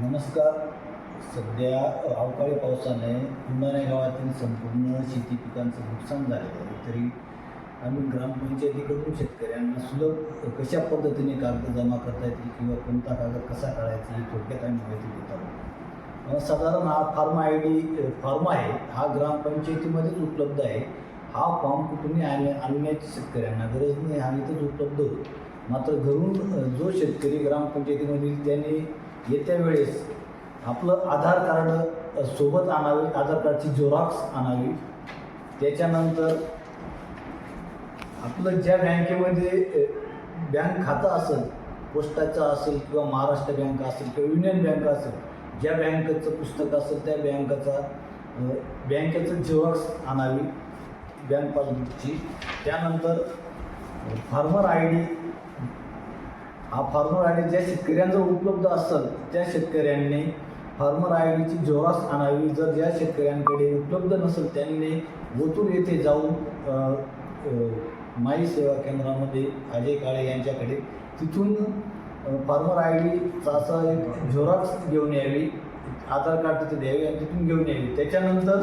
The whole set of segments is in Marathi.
नमस्कार. सध्या अवकाळी पावसाने पुंडाणे गावातील संपूर्ण शेती पिकांचं नुकसान झालेलं आहे. तरी आम्ही ग्रामपंचायतीकडून शेतकऱ्यांना सुलभ कशा पद्धतीने कागद जमा करता येतील किंवा कोणता कागद कसा काढायचा ही थोडक्यात आम्ही माहिती देत आहोत. साधारण हा फार्म आय डी फॉर्म आहे. हा ग्रामपंचायतीमध्येच उपलब्ध आहे. हा फॉर्म कुठूनही आणण्या आणण्याची शेतकऱ्यांना गरज नाही. हा इथंच उपलब्ध होतो मात्र घरून जो शेतकरी ग्रामपंचायतीमधील त्याने येत्या वेळेस आपलं आधार कार्ड सोबत आणावे आधार कार्डची झेरॉक्स आणावी. त्याच्यानंतर आपलं ज्या बँकेमध्ये बँक खातं असेल पोस्टाचं असेल किंवा महाराष्ट्र बँक असेल किंवा युनियन बँक असेल ज्या बँकेचं पुस्तक असेल त्या बँकेचा बँकेचं झेरॉक्स आणावी बँक पासबुकची. त्यानंतर फार्मर आय डी हा फार्मर आय डी ज्या शेतकऱ्यांजवळ उपलब्ध असेल त्या शेतकऱ्यांनी फार्मर आय डीची जोरास आणावी. जर ज्या शेतकऱ्यांकडे उपलब्ध नसेल त्यांनी ओतूर येथे जाऊन माई सेवा केंद्रामध्ये अजय काळे यांच्याकडे तिथून फॉर्मर फार्मर आय डीचा असा एक जोरात घेऊन यावी. आधार कार्ड तिथे द्यावी आणि तिथून घेऊन यावी. त्याच्यानंतर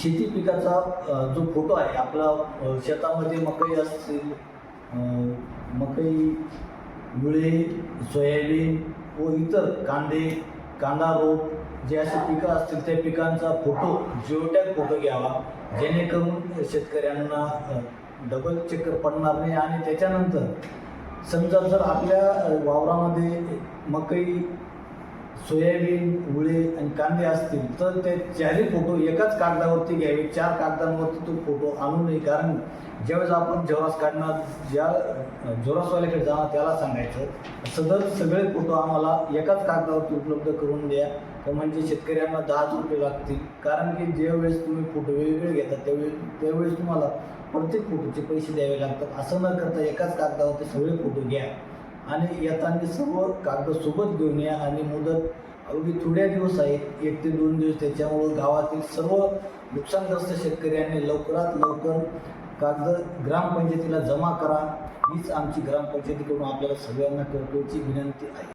शेती पिकाचा जो फोटो आहे आपला शेतामध्ये मकई असतील मकई मुळे सोयाबीन व इतर कांदे कांदा रोप जे असे पिकं असतील त्या पिकांचा फोटो जिओटॅग फोटो घ्यावा. जेणेकरून शेतकऱ्यांना डबल चक्कर पडणार नाही आणि त्याच्यानंतर समजा जर आपल्या वावरामध्ये मकई सोयाबीन मुळे कांदे असतील तर ते चारही फोटो एकाच कागदावरती घ्यावे. चार कागदांवरती तो फोटो आणू नये. कारण ज्यावेळेस आपण झेरॉक्स काढणार ज्या झेरॉक्सवाल्याकडे जाणार त्याला सांगायचं सदर सगळे फोटो आम्हाला एकाच कागदावरती उपलब्ध करून द्या. तर म्हणजे शेतकऱ्यांना दहाच रुपये लागतील. कारण की ज्यावेळेस तुम्ही फोटो वेगवेगळे घेतात त्यावेळेस त्यावेळेस तुम्हाला प्रत्येक फोटोचे पैसे द्यावे लागतात. असं न करता एकाच कागदावरती सगळे फोटो घ्या. आणि येताना सर्व कागद सोबत घेऊन या आणि मुदत अवघी थोड्या दिवस आहेत एक ते दोन दिवस त्याच्यामुळं गावातील सर्व नुकसानग्रस्त शेतकऱ्यांनी लवकरात लवकर कागद ग्रामपंचायतीला जमा करा. हीच आमची ग्रामपंचायतीकडून आपल्याला सगळ्यांना कळकळीची विनंती आहे.